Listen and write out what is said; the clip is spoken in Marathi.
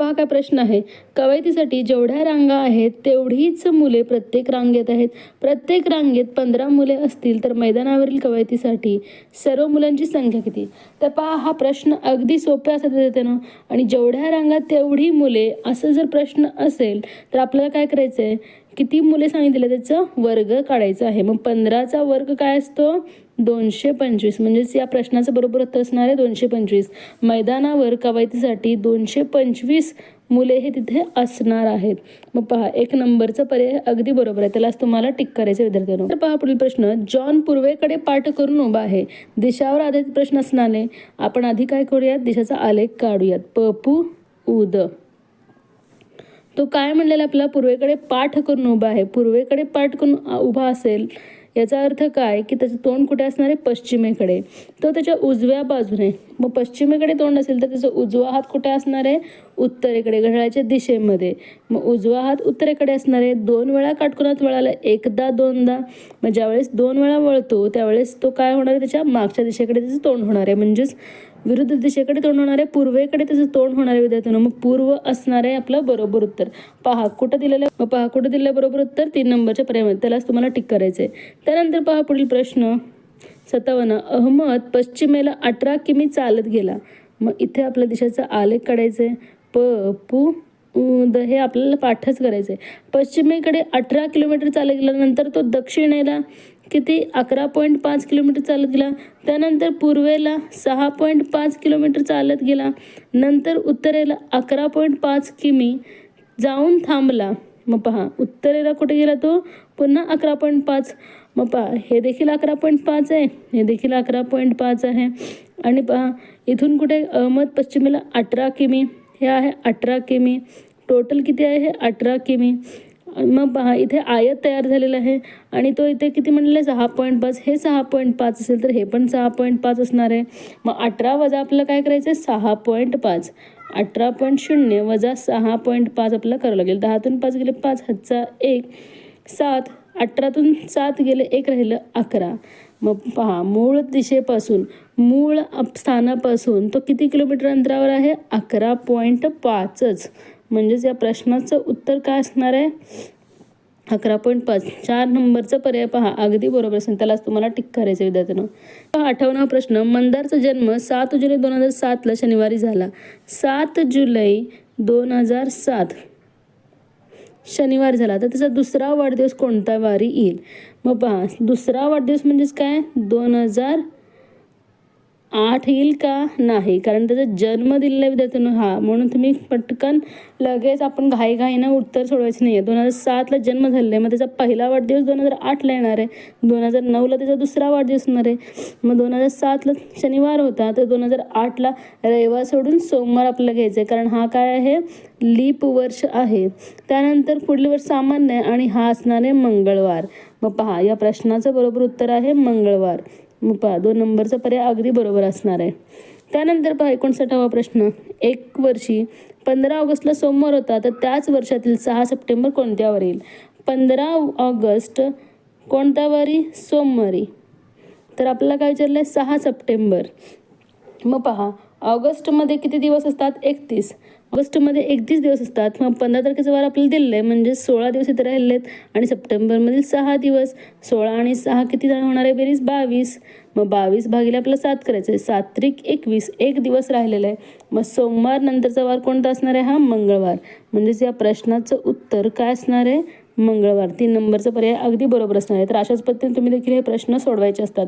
पहा काय प्रश्न आहे? कवायतीसाठी जेवढ्या रांगा आहेत तेवढीच मुले प्रत्येक रांगेत आहेत. प्रत्येक रांगेत पंधरा मुले असतील तर मैदानावरील कवायतीसाठी सर्व मुलांची संख्या किती? तर पहा हा प्रश्न अगदी सोप्या असतात त्यानं आणि जेवढ्या रांगात तेवढी मुले असं जर प्रश्न असेल तर आपल्याला काय करायचं आहे किती मुले सांगितले त्याचं? वर्ग काढायचं आहे. मग पंधराचा वर्ग काय असतो? दोनशे पंचवीस. म्हणजेच या प्रश्नाचं बरोबर उत्तर असणार आहे दोनशे पंचवीस. मैदानावर कवायतीसाठी दोनशे पंचवीस मुले हे तिथे असणार आहेत. मग पहा एक नंबरचा पर्याय अगदी बरोबर आहे. त्यालाच तुम्हाला टिक करायचं विद्यार्थ्यांना. तर पहा पुढील प्रश्न. जॉन पूर्वेकडे पाठ करून उभा आहे. दिशावर आधारित प्रश्न असणारे आपण आधी काय करूयात? दिशाचा आलेख काढूयात. पपू उद तो काय म्हणलेला आपला पूर्वेकडे पाठ करून उभा आहे. पूर्वेकडे पाठ करून उभा असेल याचा अर्थ काय? की त्याचं तोंड कुठे असणार आहे? पश्चिमेकडे. तो त्याच्या उजव्या बाजूने. मग पश्चिमेकडे तोंड असेल तर त्याचा उजवा हात कुठे असणार आहे? उत्तरेकडे घड्याळाच्या दिशेमध्ये. मग उजवा हात उत्तरेकडे असणार आहे. दोन वेळा काटकोनात वळाला एकदा दोनदा. मग ज्यावेळेस दोन वेळा वळतो त्यावेळेस तो काय होणार आहे? त्याच्या मागच्या दिशेकडे त्याचं तोंड होणार आहे. म्हणजेच विरुद्ध दिशेकडे तोंड होणार आहे. पूर्वेकडे त्याचं तोंड होणार आहे विद्यार्थ्यांनो. मग पूर्व असणार आहे आपलं बरोबर उत्तर. पहा कुठं दिलेलं आहे? मग पहा कुठं दिलेलं बरोबर उत्तर? तीन नंबरच्या पर्यायामध्ये. त्यालाच तुम्हाला टिक करायचं आहे त्यानंतर पहा पुढील प्रश्न. सत्तावन्न. अहमद पश्चिमेला अठरा किमी चालत गेला. मग इथे आपल्या दिशेचा आलेख काढायचा आहे प पु द हे आपल्याला पाठच करायचं आहे पश्चिमेकडे अठरा किलोमीटर चालत गेल्यानंतर तो दक्षिणेला किती? अकरा पॉईंट पाच किलोमीटर चालत गेला. त्यानंतर पूर्वेला सहा पॉईंट पाच किलोमीटर चालत गेला. नंतर उत्तरेला अकरा पॉईंट पाच किमी जाऊन थांबला. मग पहा उत्तरेला कुठे गेला तो? पुन्हा अकरा पॉईंट पाच. मग पहा हे देखील अकरा पॉईंट पाच आहे. हे देखील अकरा पॉईंट पाच आहे. आणि पहा इथून कुठे? अहमद पश्चिमेला अठरा किमी. हे आहे अठरा किमी. टोटल किती आहे? हे अठरा किमी. मग पहा इथे आयत तयार झालेला आहे आणि तो इथे किती म्हणलेला आहे सहा पॉईंट पाच. हे सहा पॉईंट पाच असेल तर हे पण सहा पॉईंट पाच असणार आहे. मग अठरा वजा आपल्याला काय करायचं आहे सहा पॉईंट पाच. अठरा पॉईंट शून्य वजा सहा पॉईंट पाच आपल्याला करावं लागेल. दहातून पाच गेले पाच हातचा एक. सात. अठरातून सात गेले एक राहिलं अकरा. मग पहा मूळ दिशेपासून मूळ स्थानापासून तो किती किलोमीटर अंतरावर आहे? अकरा पॉईंट पाचच. म्हणजेच या प्रश्नाचं उत्तर काय असणार आहे? अकरा पॉईंट पाच. चार नंबरचा पर्याय पहा. अगदी बरोबर असेल. त्यालाच तुम्हाला टिक करायचं विद्यार्थ्यांना. पहा आठवणा प्रश्न. मंदारचा जन्म सात जुलै दोन हजार सातला शनिवारी झाला. सात जुलै दोन हजार सात. शनिवार झाला. तर त्याचा दुसरा वाढदिवस कोणता वारी येईल? मग पहा दुसरा वाढदिवस म्हणजेच काय? दोन हजार आठ येईल का? नाही. कारण त्याचा जन्म दिलेला आहे विद्यार्थ्यांनो हा. म्हणून तुम्ही पटकन लगेच आपण घाईघाईनं उत्तर सोडवायचं नाही आहे दोन हजार सातला जन्म झालेला आहे. मग त्याचा पहिला वाढदिवस दोन हजार आठला येणार आहे. दोन हजार नऊला त्याचा दुसरा वाढदिवस होणार आहे. मग दोन हजार सातला शनिवार होता. तर दोन हजार आठला रविवार सोडून सोमवार आपल्याला घ्यायचं आहे कारण हा काय आहे? लीप वर्ष आहे. त्यानंतर पुढील वर्ष सामान्य आहे आणि हा असणार आहे मंगळवार. मग पहा या प्रश्नाचं बरोबर उत्तर आहे मंगळवार. मग पहा दोन नंबरचा पर्याय अगदी बरोबर असणार आहे. त्यानंतर पहा एकोणसाठावा प्रश्न. एक वर्षी पंधरा ऑगस्टला सोमवार होता तर त्याच वर्षातील सहा सप्टेंबर कोणत्यावर येईल? पंधरा ऑगस्ट कोणत्या वारी सोमवारी. तर आपल्याला काय विचारलं आहे सहा सप्टेंबर. मग पहा ऑगस्टमध्ये किती दिवस असतात? एकतीस. ऑगस्टमध्ये एकतीस दिवस असतात. मग पंधरा तारखेचा वार आपल्याला दिलेला आहे म्हणजे सोळा दिवस इथे राहिले आहेत आणि सप्टेंबरमधील सहा दिवस. सोळा आणि सहा किती होणार आहे बेरीज? बावीस. मग बावीस भागीला आपल्याला सात करायचं आहे सात त्रिक एकवीस. एक दिवस राहिलेला आहे. मग सोमवार नंतरचा वार कोणता असणार आहे? हा मंगळवार. म्हणजेच या प्रश्नाचं उत्तर काय असणार आहे? मंगळवार. तीन नंबरचा पर्याय अगदी बरोबर असणार आहे. तर अशाच पद्धतीने तुम्ही देखील हे प्रश्न सोडवायचे असतात.